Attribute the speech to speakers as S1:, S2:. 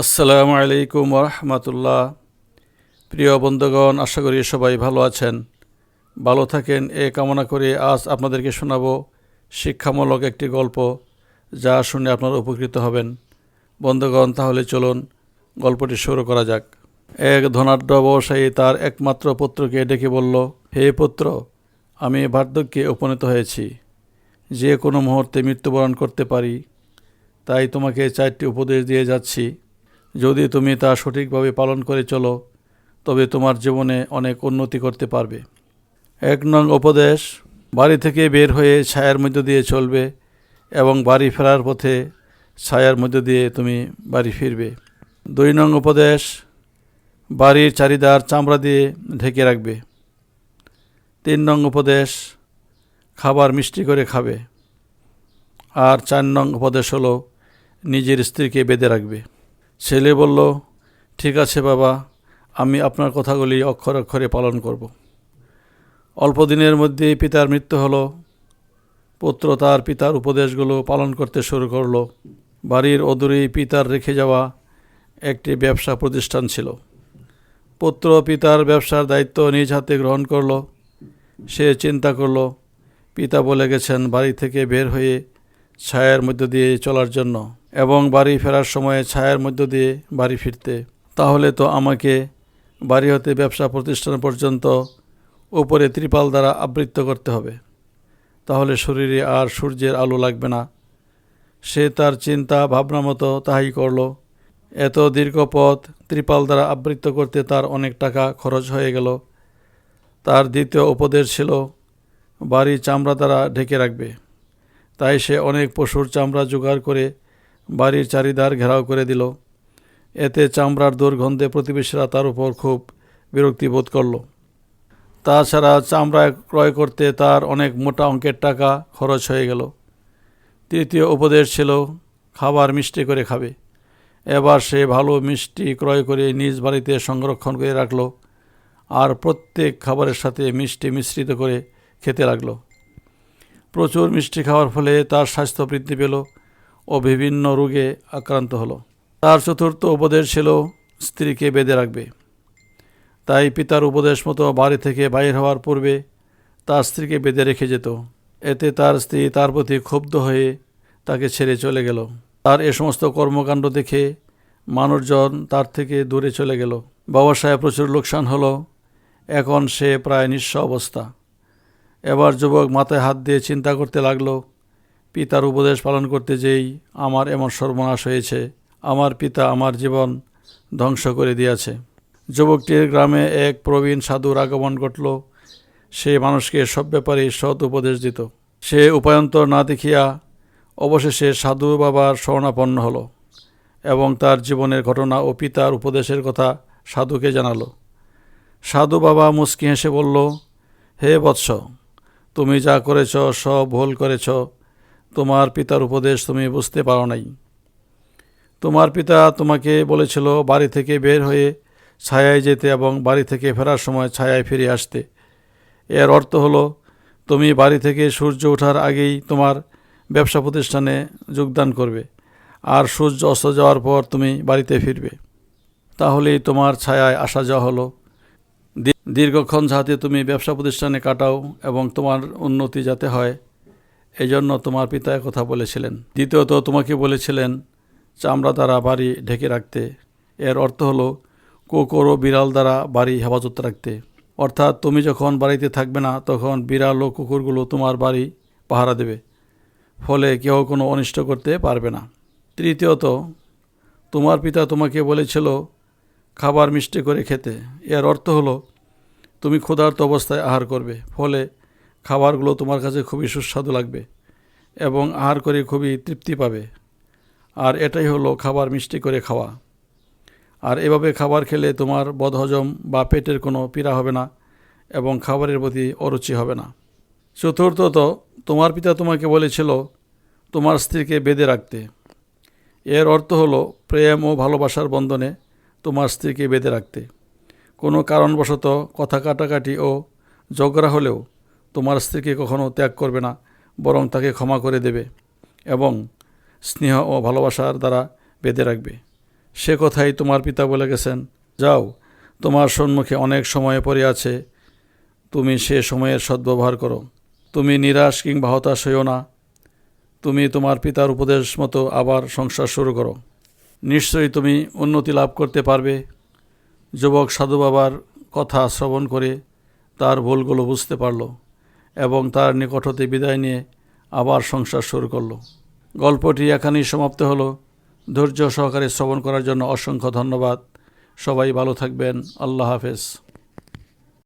S1: আসসালামু আলাইকুম রহমতুল্লাহ প্রিয় বন্ধুগণ, আশা করি সবাই ভালো আছেন। ভালো থাকেন, এ কামনা করে আজ আপনাদেরকে শোনাবো শিক্ষামূলক একটি গল্প যা শুনে আপনারা উপকৃত হবেন। বন্ধুগণ, তাহলে চলুন গল্পটি শুরু করা যাক। এক ধনাঢ্য ব্যবসায়ী তার একমাত্র পুত্রকে ডেকে বলল, হে পুত্র, আমি বার্ধক্যে উপনীত হয়েছি। যে কোনো মুহূর্তে মৃত্যুবরণ করতে পারি। তাই তোমাকে চারটি উপদেশ দিয়ে যাচ্ছি। যদি তুমি তা সঠিকভাবে পালন করে চলো, তবে তোমার জীবনে অনেক উন্নতি করতে পারবে। এক নং উপদেশ, বাড়ি থেকে বের হয়ে ছায়ার মধ্য দিয়ে চলবে এবং বাড়ি ফেরার পথে ছায়ার মধ্য দিয়ে তুমি বাড়ি ফিরবে। দুই নং উপদেশ, বাড়ির চারিদার চামড়া দিয়ে ঢেকে রাখবে। তিন নং উপদেশ, খাবার মিষ্টি করে খাবে। আর চার নং উপদেশ হলো, নিজের স্ত্রীকে বেঁধে রাখবে। ছেলে বলল, ঠিক আছে বাবা, আমি আপনার কথাগুলি অক্ষর অক্ষরে পালন করব। অল্প দিনের মধ্যে পিতার মৃত্যু হলো। পুত্র তার পিতার উপদেশগুলো পালন করতে শুরু করল। বাড়ির অদূরেই পিতার রেখে যাওয়া একটি ব্যবসা প্রতিষ্ঠান ছিল। পুত্র পিতার ব্যবসার দায়িত্ব নিজ হাতে গ্রহণ করল। সে চিন্তা করল, পিতা বলে গেছেন বাড়ি থেকে বের হয়ে ছায়ার মধ্য দিয়ে চলার জন্য। এবং বাড়ি ফেরার সময় ছায়ার মধ্য দিয়ে বাড়ি ফিরতে। তাহলে তো আমাকে বাড়ি হতে ব্যবসা প্রতিষ্ঠান পর্যন্ত উপরে ত্রিপাল দ্বারা আবৃত্ত করতে হবে। তাহলে শরীরে আর সূর্যের আলো লাগবে না। সে তার চিন্তা ভাবনা মতো তাহাই করল। এত দীর্ঘ পথ ত্রিপাল দ্বারা আবৃত্ত করতে তার অনেক টাকা খরচ হয়ে গেল। তার দ্বিতীয় উপদেশ ছিল, বাড়ি চামড়া দ্বারা ঢেকে রাখবে। তাই সে অনেক পশুর চামড়া জোগাড় করে বাড়ির চারিধার ঘেরাও করে দিল। এতে চামড়ার দুর্গন্ধে প্রতিবেশীরা তার উপর খুব বিরক্তি বোধ করল। তাছাড়া চামড়া ক্রয় করতে তার অনেক মোটা অঙ্কের টাকা খরচ হয়ে গেল। তৃতীয় উপদেশ ছিল, খাবার মিষ্টি করে খাবে। এবার সে ভালো মিষ্টি ক্রয় করে নিজ বাড়িতে সংরক্ষণ করে রাখল আর প্রত্যেক খাবারের সাথে মিষ্টি মিশ্রিত করে খেতে লাগল। প্রচুর মিষ্টি খাওয়ার ফলে তার স্বাস্থ্য বৃদ্ধি পেল ও বিভিন্ন রোগে আক্রান্ত হলো। তার চতুর্থ উপদেশ ছিল, স্ত্রীকে বেঁধে রাখবে। তাই পিতার উপদেশ মতো বাড়ি থেকে বাইর হওয়ার পূর্বে তার স্ত্রীকে বেঁধে রেখে যেত। এতে তার স্ত্রী তার প্রতি ক্ষুব্ধ হয়ে তাকে ছেড়ে চলে গেল। তার এ সমস্ত কর্মকাণ্ড দেখে মানুষজন তার থেকে দূরে চলে গেল। ব্যবসায় প্রচুর লোকসান হলো। এখন সে প্রায় নিঃস্ব অবস্থা। এবার যুবক মাথায় হাত দিয়ে চিন্তা করতে লাগল পিতার উপদেশ পালন করতে যেই আমার এমন সর্বনাশ হয়েছে, আমার পিতা আমার জীবন ধ্বংস করে দিয়েছে। যুবকটির গ্রামে এক প্রবীণ সাধুর আগমন ঘটল। সে মানুষকে সব ব্যাপারে সৎ উপদেশ দিত। সে উপায়ন্তর না দেখিয়া অবশেষে সাধু বাবার শরণাপন্ন হলো এবং তার জীবনের ঘটনা ও পিতার উপদেশের কথা সাধুকে জানালো। সাধু বাবা মুস্কি হেসে বলল, হে বৎস, তুমি যা করেছ, সব ভুল করেছ। তোমার পিতার উপদেশ তুমি বুঝতে পারো নাই। তোমার পিতা তোমাকে বলেছিল, বাড়ি থেকে বের হয়ে ছায়ায় যেতে এবং বাড়ি থেকে ফেরার সময় ছায়ায় ফিরে আসতে। এর অর্থ হলো, তুমি বাড়ি থেকে সূর্য ওঠার আগেই তোমার ব্যবসা প্রতিষ্ঠানে যোগদান করবে আর সূর্য অস্ত যাওয়ার পর তুমি বাড়িতে ফিরবে। তাহলেই তোমার ছায়ায় আসা যাওয়া হলো। দীর্ঘক্ষণ যাতে তুমি ব্যবসা প্রতিষ্ঠানে কাটাও এবং তোমার উন্নতি যাতে হয় এজন্য তোমার পিতা কথা বলেছিলেন। দ্বিতীয়ত তোমাকে বলেছিলেন, চামড়া দ্বারা বাড়ি ঢেকে রাখতে। এর অর্থ হলো, কুকুর ও বিড়াল দ্বারা বাড়ি হেফাজত রাখতে। অর্থাৎ তুমি যখন বাড়িতে থাকবে না, তখন বিড়াল ও কুকুরগুলো তোমার বাড়ি পাহারা দেবে। ফলে কেউ কোনো অনিষ্ট করতে পারবে না। তৃতীয়ত, তোমার পিতা তোমাকে বলেছিল, খাবার মিষ্টি করে খেতে। এর অর্থ হলো, তুমি ক্ষুধার্ত অবস্থায় আহার করবে। ফলে খাবারগুলো তোমার কাছে খুবই সুস্বাদু লাগবে এবং আহার করে খুবই তৃপ্তি পাবে। আর এটাই হলো খাবার মিষ্টি করে খাওয়া। আর এভাবে খাবার খেলে তোমার বদহজম বা পেটের কোনো পীড়া হবে না এবং খাবারের প্রতি অরুচি হবে না। চতুর্থত, তোমার পিতা তোমাকে বলেছিল তোমার স্ত্রীকে বেঁধে রাখতে। এর অর্থ হলো প্রেম ও ভালোবাসার বন্ধনে তোমার স্ত্রীকে বেঁধে রাখতে। কোনো কারণবশত কথা কাটাকাটি ও ঝগড়া হলেও তোমার স্ত্রীকে কখনো ত্যাগ করবে না, বরং তাকে ক্ষমা করে দেবে এবং স্নেহ ও ভালোবাসার দ্বারা বেঁধে রাখবে। সে কথাই তোমার পিতা বলে গেছেন, যাও, তোমার সম্মুখে অনেক সময় পড়ে আছে, তুমি সে সময়ের সদ্ব্যবহার করো। তুমি নিরাশ কিংবা হতাশ হইও না। তুমি তোমার পিতার উপদেশ মতো আবার সংসার শুরু করো। নিশ্চয়ই তুমি উন্নতি লাভ করতে পারবে। যুবক সাধু বাবার কথা শ্রবণ করে তার ভুলগুলো বুঝতে পারল। এবং তার নিকট হতে বিদায় নিয়ে আবার সংসার শুরু করল। গল্পটি এখানেই সমাপ্ত হলো। ধৈর্য সহকারে শ্রবণ করার জন্য অসংখ্য ধন্যবাদ। সবাই ভালো থাকবেন। আল্লাহ হাফেজ।